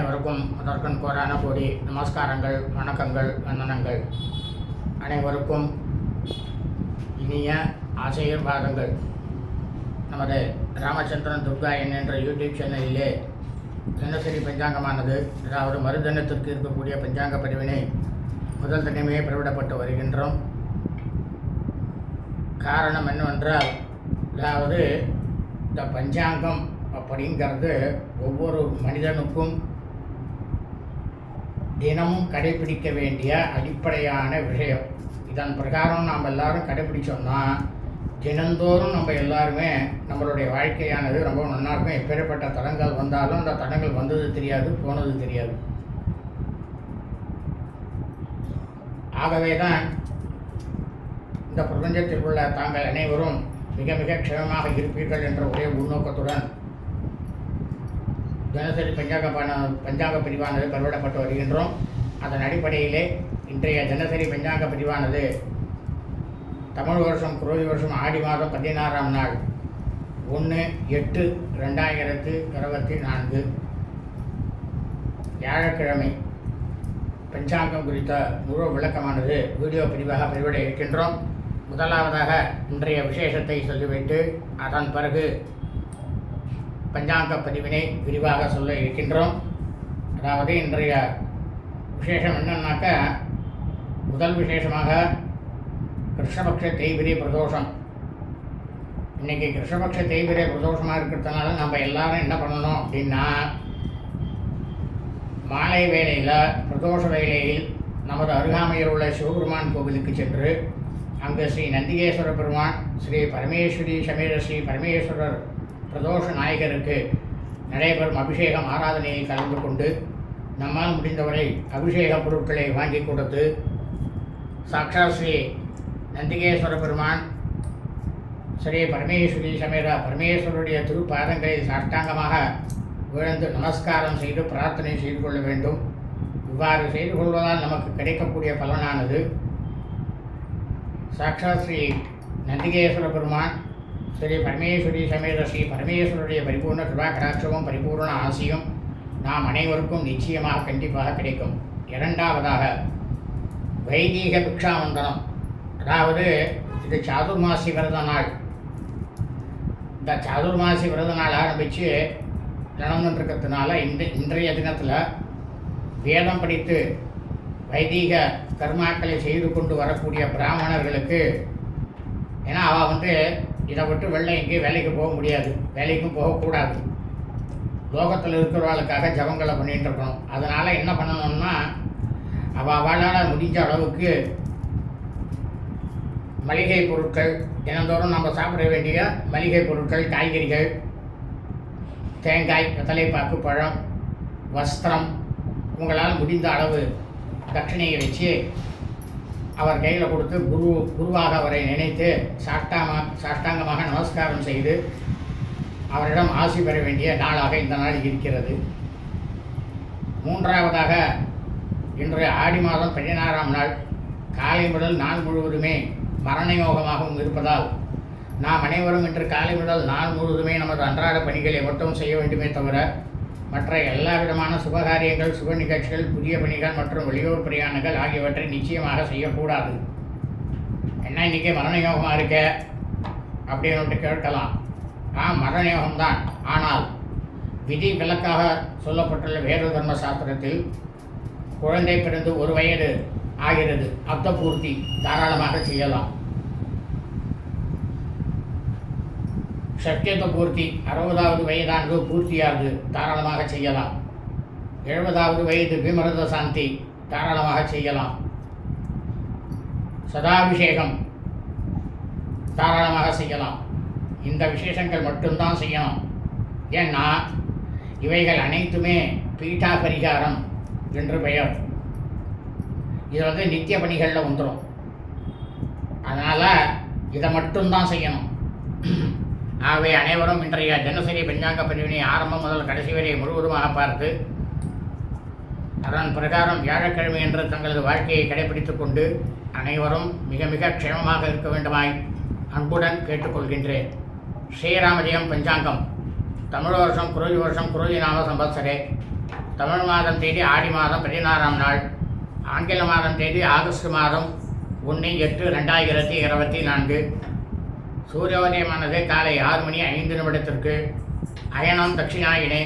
அனைவருக்கும் முதற்கண் கோரான கோடி நமஸ்காரங்கள் வணக்கங்கள் வந்தனங்கள். அனைவருக்கும் இனிய ஆசீர்வாதங்கள். நமது ராமச்சந்திரன் துர்கா என் என்ற யூடியூப் சேனலிலே தினசரி பஞ்சாங்கமானது அதாவது மறுதினத்திற்கு இருக்கக்கூடிய பஞ்சாங்க பதிவினை முதல் தினமே பிரவிடப்பட்டு வருகின்றோம். காரணம் என்னவென்றால் அதாவது இந்த பஞ்சாங்கம் அப்படிங்கிறது ஒவ்வொரு மனிதனுக்கும் தினமும் கடைபிடிக்க வேண்டிய அடிப்படையான விஷயம். இதன் பிரகாரம் நாம் எல்லாரும் கடைபிடிச்சோம்னா தினந்தோறும் நம்ம எல்லாருமே நம்மளுடைய வாழ்க்கையானது ரொம்ப நல்லா இருக்கும் எப்பேற்பட்ட தடங்கள் வந்தாலும் அந்த தடங்கள் வந்தது தெரியாது போனது தெரியாது. ஆகவே தான் இந்த பிரபஞ்சத்தில் உள்ள தாங்கள் அனைவரும் மிக மிக க்ஷேமமாக இருப்பீர்கள் என்ற ஒரே உள்நோக்கத்துடன் தினசரி பஞ்சாங்க பண பஞ்சாங்க பிரிவானது பரவிடப்பட்டு வருகின்றோம். அதன் அடிப்படையிலே இன்றைய தினசரி பஞ்சாங்க பிரிவானது தமிழ் வருஷம் குரோதி வருஷம் ஆடி மாதம் பதினாறாம் நாள். ஒன்று எட்டு ரெண்டாயிரத்து இருபத்தி நான்கு. வியாழக்கிழமை பஞ்சாங்கம் குறித்த முழு விளக்கமானது வீடியோ பிரிவாக பதிவிட இருக்கின்றோம். முதலாவதாக இன்றைய விசேஷத்தை சொல்லிவிட்டு அதன் பிறகு பஞ்சாங்க பதிவினை விரிவாக சொல்ல இருக்கின்றோம். அதாவது இன்றைய விசேஷம் என்னன்னாக்க முதல் விசேஷமாக கிருஷ்ணபக்ஷ தேய்பிரி பிரதோஷம். இன்னைக்கு கிருஷ்ணபக்ஷ தேய்பிரை பிரதோஷமாக இருக்கிறதுனால நம்ம எல்லாரும் என்ன பண்ணணும் அப்படின்னா மாலை வேளையில் பிரதோஷ வேளையில் நமது அருகாமையில் உள்ள சிவபெருமான் கோவிலுக்கு சென்று அங்கு ஸ்ரீ நந்திகேஸ்வர பெருமான் ஸ்ரீ பரமேஸ்வரி சமேத ஸ்ரீ பரமேஸ்வரர் பிரதோஷ நாயகருக்கு நடைபெறும் அபிஷேகம் ஆராதனையை கலந்து கொண்டு நம்மால் முடிந்தவரை அபிஷேக பொருட்களை வாங்கி கொடுத்து சாக்ஷாத் ஸ்ரீ நந்திகேஸ்வர பெருமான் ஸ்ரீ பரமேஸ்வரி சமேரா பரமேஸ்வருடைய திருப்பாதங்களில் சாஷ்டாங்கமாக விழுந்து நமஸ்காரம் செய்து பிரார்த்தனை செய்து கொள்ள வேண்டும். இவ்வாறு செய்து கொள்வதால் நமக்கு கிடைக்கக்கூடிய பலனானது சாக்ஷா ஸ்ரீ நந்திகேஸ்வர பெருமான் ஸ்ரீ பரமேஸ்வரி சமேத ஸ்ரீ பரமேஸ்வருடைய பரிபூர்ண கிருபாகராட்சமும் பரிபூர்ண ஆசியும் நாம் அனைவருக்கும் நிச்சயமாக கண்டிப்பாக கிடைக்கும். இரண்டாவதாக வைதீக பிக்ஷாவந்தனம் அதாவது இது சாதுர்மாசி விரத நாள். இந்த சாதுர்மாசி விரத நாள் ஆரம்பித்து நடந்துட்டுருக்கிறதுனால இந்த இன்றைய தினத்தில் வேதம் படித்து வைதீக கர்மாக்களை செய்து கொண்டு வரக்கூடிய பிராமணர்களுக்கு ஏன்னா அவள் வந்து இதை விட்டு வெளில எங்கேயும் வேலைக்கு போக முடியாது. வேலைக்கும் போகக்கூடாது. லோகத்தில் இருக்கிறவளுக்காக ஜபங்களை பண்ணிகிட்டு இருக்கணும். அதனால் என்ன பண்ணணும்னா அவள் அவளால் முடிஞ்ச அளவுக்கு மளிகை பொருட்கள் தினந்தோறும் நம்ம சாப்பிட வேண்டிய மளிகை பொருட்கள் காய்கறிகள் தேங்காய் வெத்தலைப்பாக்கு பழம் வஸ்திரம் உங்களால் முடிந்த அளவு தட்சிணையை வச்சு அவர் கையில் கொடுத்து குரு குருவாக அவரை நினைத்து சாஷ்டாமா சாஷ்டாங்கமாக நமஸ்காரம் செய்து அவரிடம் ஆசி பெற வேண்டிய நாளாக இந்த நாள் இருக்கிறது. மூன்றாவதாக இன்று ஆடி மாதம் பதினாறாம் நாள் காலை முதல் நாள் முழுவதுமே மரண யோகமாகவும் இருப்பதால் நாம் அனைவரும் இன்று காலை முதல் நாள் முழுவதுமே நமது அன்றாட பணிகளை மட்டும் செய்ய வேண்டுமே தவிர மற்ற எல்லா விதமான சுபகாரியங்கள் சுப நிகழ்ச்சிகள் புதிய பணிகள் மற்றும் வெளியூர் பிரயாணங்கள் ஆகியவற்றை நிச்சயமாக செய்யக்கூடாது. என்ன இன்றைக்கி மரண யோகமாக இருக்க? அப்படின்னு கேட்கலாம். ஆ மரண யோகம்தான் ஆனால் விதி விலக்காக சொல்லப்பட்டுள்ள வேறு தர்ம சாஸ்திரத்தில் குழந்தை பிறந்து ஒரு வயது ஆகிறது. அப்த பூர்த்தி தாராளமாக செய்யலாம். சத்தியத்த பூர்த்தி அறுபதாவது வயதானது பூர்த்தியாகுது தாராளமாக செய்யலாம். எழுபதாவது வயது விமரத சாந்தி தாராளமாக செய்யலாம். சதாபிஷேகம் தாராளமாக செய்யலாம். இந்த விசேஷங்கள் மட்டும்தான் செய்யணும். ஏன்னா இவைகள் அனைத்துமே பீட்டா பரிகாரம் என்று பெயர். இது வந்து நித்திய பணிகளில் வந்துடும் அதனால் இதை மட்டும்தான் செய்யணும். ஆகவே அனைவரும் இன்றைய தினசரி பஞ்சாங்க பிரிவினை ஆரம்பம் முதல் கடைசி வரை முழுவதுமாக பார்த்து அதன் பிரகாரம் வியாழக்கிழமை என்று தங்களது வாழ்க்கையை கடைபிடித்துக் கொண்டு அனைவரும் மிக மிக க்ஷேமமாக இருக்க வேண்டுமாய் அன்புடன் கேட்டுக்கொள்கின்றேன். ஸ்ரீராமஜெயம் பஞ்சாங்கம். தமிழ் வருஷம் குருதி வருஷம் குருதி நாம சம்பத்சரே. தமிழ் மாதம் தேதி ஆடி மாதம் பதினாறாம் நாள். ஆங்கில மாதம் தேதி ஆகஸ்ட் மாதம் ஒன்று எட்டு ரெண்டாயிரத்தி இருபத்தி நான்கு. சூரியோதயமானது காலை ஆறு மணி ஐந்து நிமிடத்திற்கு அயனம் தட்சிணாயினே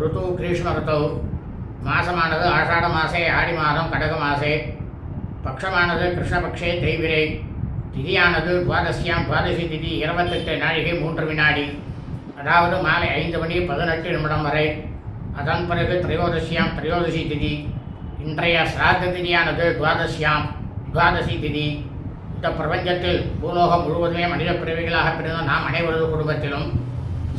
ருத்து கிரீஷ்ம ருத்தவு மாசமானது ஆஷாட மாசே ஆடி மாதம் கடக மாசே. பக்ஷமானது கிருஷ்ணபக்ஷே தெய்விரை. திதியானது துவாதசியாம் துவாதசி திதி இருபத்தெட்டு நாழிகை மூன்று வினாடி. அதாவது மாலை ஐந்து மணி பதினெட்டு நிமிடம் வரை. அதன் பிறகு திரையோதசியாம் திரையோதசி திதி. இன்றைய சிராத்த திதியானது துவாதசியாம் துவாதசி திதி. இந்த பிரபஞ்சத்தில் பூலோகம் முழுவதுமே மனித பிறவிகளாக பிறந்த நாம் அனைவரது குடும்பத்திலும்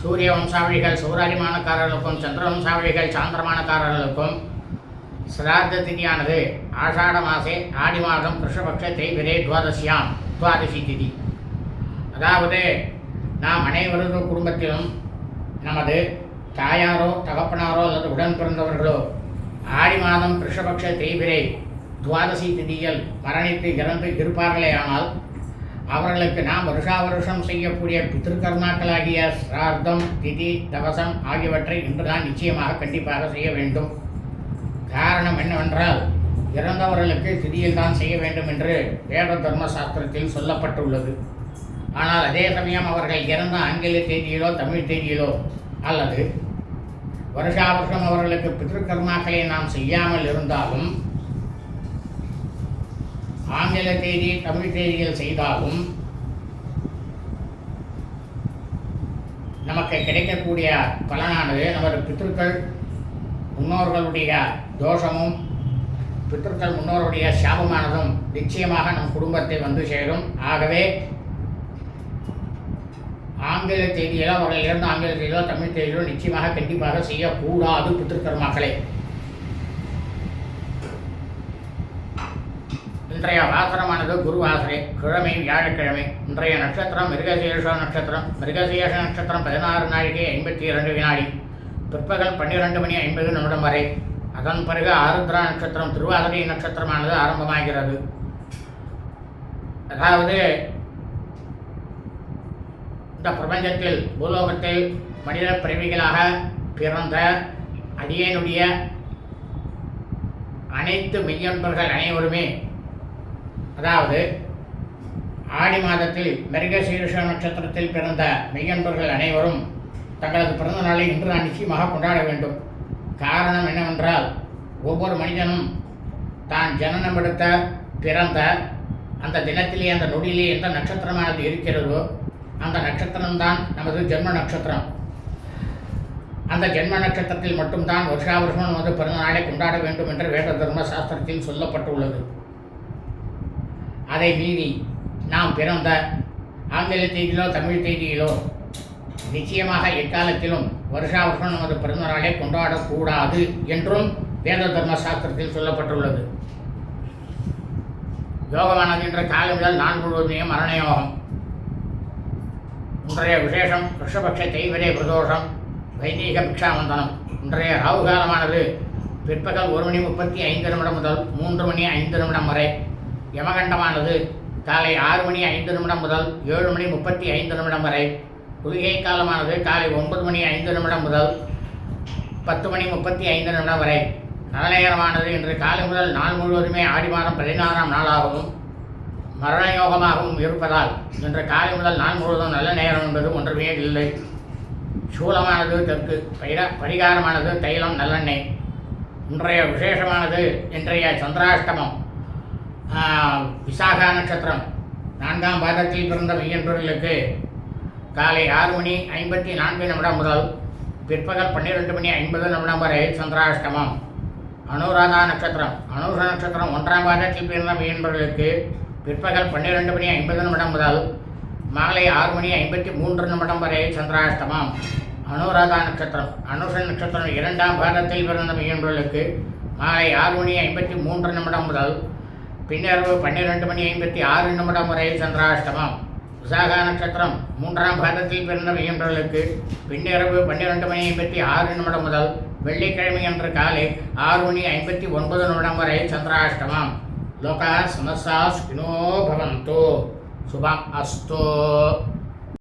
சூரிய வம்சாவளிகள் சௌராரிமானக்காரர்களுக்கும் சந்திர வம்சாவளிகள் சாந்திரமானக்காரர்களுக்கும் சிராத்த திதியானது ஆஷாட மாசே ஆடி மாதம் கிருஷ்ணபக்ஷ தேய்பிரே துவாதசியாம் துவாதசி திதி. அதாவது நாம் அனைவரது குடும்பத்திலும் நமது தாயாரோ தகப்பனாரோ அல்லது உடன் பிறந்தவர்களோ ஆடி மாதம் கிருஷ்ணபக்ஷ தேய்பிரை துவாதசி திதியில் மரணித்து இறந்து இருப்பார்களே ஆனால் அவர்களுக்கு நாம் வருஷா வருஷம் செய்யக்கூடிய பித்திருக்கர்மாக்களாகிய சிரார்த்தம் திதி தவசம் ஆகியவற்றை இன்றுதான் நிச்சயமாக கண்டிப்பாக செய்ய வேண்டும். காரணம் என்னவென்றால் இறந்தவர்களுக்கு திதியில் தான் செய்ய வேண்டும் என்று வேத தர்ம சாஸ்திரத்தில் சொல்லப்பட்டுள்ளது. ஆனால் அதே சமயம் அவர்கள் இறந்த ஆங்கில தேதியிலோ தமிழ் தேதியிலோ அல்லது வருஷா வருஷம் அவர்களுக்கு பித்திருக்கர்மாக்களை நாம் செய்யாமல் இருந்தாலும் ஆங்கில தேதி தமிழ் தேதியில் செய்தாலும் நமக்கு கிடைக்கக்கூடிய பலனானது நமது பித்திருக்கள் முன்னோர்களுடைய தோஷமும் பித்திருக்கள் முன்னோருடைய சாபமானதும் நிச்சயமாக நம் குடும்பத்தை வந்து சேரும். ஆகவே ஆங்கில தேதியிலோ அவர்கள் இறந்த ஆங்கில செய்தியிலோ தமிழ் தேதியிலோ நிச்சயமாக கண்டிப்பாக செய்யக்கூடாது பித்திருக்கர்மாக்களை இன்றைய வாசனமானது குரு வாசனை கிழமை வியாழக்கிழமை. இன்றைய நட்சத்திரம் மிருகசீர்ஷ நட்சத்திரம். மிருகசீர்ஷ நட்சத்திரம் பதினாறு நாழிகை ஐம்பத்தி இரண்டு வினாடி. பிற்பகல் பன்னிரெண்டு மணி ஐம்பது நிமிடம் வரை. அதன் பிறகு ஆருத்ரா நட்சத்திரம் திருவாதிரை நட்சத்திரமானது ஆரம்பமாகிறது. அதாவது இந்த பிரபஞ்சத்தில் பூலோகத்தில் மனித பிறவிகளாக பிறந்த அடியனுடைய அனைத்து மெய்யன்பர்கள் அனைவருமே அதாவது ஆடி மாதத்தில் மிருகசீருஷ நட்சத்திரத்தில் பிறந்த மெய்யன்பர்கள் அனைவரும் தங்களது பிறந்த நாளை இன்று நான் நிச்சயமாக கொண்டாட வேண்டும். காரணம் என்னவென்றால் ஒவ்வொரு மனிதனும் தான் ஜனனம் எடுத்த பிறந்த அந்த தினத்திலே அந்த நொடியிலே எந்த நட்சத்திரமானது இருக்கிறதோ அந்த நட்சத்திரம்தான் நமது ஜென்ம நட்சத்திரம். அந்த ஜென்ம நட்சத்திரத்தில் மட்டும்தான் வருஷா வருஷம் நமது பிறந்த நாளை கொண்டாட வேண்டும் என்று வேத தர்ம சாஸ்திரத்தில் சொல்லப்பட்டுள்ளது. அதை மீறி நாம் பிறந்த ஆங்கில தேதியிலோ தமிழ் தேதியிலோ நிச்சயமாக எக்காலத்திலும் வருஷா வருஷம் நமது பிறந்தநாளை கொண்டாடக்கூடாது என்றும் வேத தர்ம சாஸ்திரத்தில் சொல்லப்பட்டுள்ளது. யோகமானது என்ற காலங்கள் நான்கு நான் முழுவதுமே இன்றைய விசேஷம் ரிஷபக்ஷ தெய்வரே பிரதோஷம் வைதீக பிக்ஷாவந்தனம். இன்றைய ராகு காலமானது பிற்பகல் ஒரு மணி முப்பத்தி ஐந்து நிமிடம் முதல் மூன்று மணி ஐந்து நிமிடம் வரை யமகண்டமானது. காலை ஆறு மணி ஐந்து நிமிடம் முதல் ஏழு மணி முப்பத்தி ஐந்து நிமிடம் வரை. குளிகை காலமானது காலை ஒன்பது மணி ஐந்து நிமிடம் முதல் பத்து மணி முப்பத்தி ஐந்து நிமிடம் வரை. நல்ல நேரமானது இன்று காலை முதல் நாள் முழுவதுமே ஆடி மாதம் பதினாறாம் நாளாகவும் மரண யோகமாகவும் இருப்பதால் இன்று காலை முதல் நாள் முழுவதும் நல்ல நேரம் என்பது ஒன்றுமே இல்லை. சூலமானது தெற்கு பைர பரிகாரமானது தைலம் நல்லெண்ணெய். இன்றைய விசேஷமானது இன்றைய சந்திராஷ்டமம். விசாகா நட்சத்திரம். நான்காம் பாதத்தில் பிறந்த மையன்பர்களுக்கு காலை ஆறு மணி ஐம்பத்தி நான்கு நிமிடம் முதல் பிற்பகல் பன்னிரெண்டு மணி ஐம்பது நிமிடம் வரை சந்திராஷ்டமம். அனுராதா நட்சத்திரம். அனுஷ நட்சத்திரம் ஒன்றாம் பாதத்தில் பிறந்த மையன்பர்களுக்கு பிற்பகல் பன்னிரெண்டு மணி ஐம்பது நிமிடம் முதல் மாலை ஆறு மணி ஐம்பத்தி மூன்று நிமிடம் வரை சந்திராஷ்டமம். அனுராதா நட்சத்திரம். அனுஷ நட்சத்திரம் இரண்டாம் பாதத்தில் பிறந்த மையன்பர்களுக்கு மாலை ஆறு மணி ஐம்பத்தி மூன்று நிமிடம் முதல் பின்னரவு பன்னிரெண்டு மணி ஐம்பத்தி ஆறு நிமிடம் வரை சந்திராஷ்டமம். விசாகா நட்சத்திரம் மூன்றாம் பாதத்தில் பிறந்த மையன்றர்களுக்கு பின்னிரவு பன்னிரெண்டு மணி ஐம்பத்தி ஆறு நிமிடம் முதல் வெள்ளிக்கிழமை அன்று காலை ஆறு மணி ஐம்பத்தி ஒன்பது நிமிடம் வரை சந்திராஷ்டமம். லோகா சமசா ஸ்கினோ பவந்தோ. சுபம் அஸ்தோ.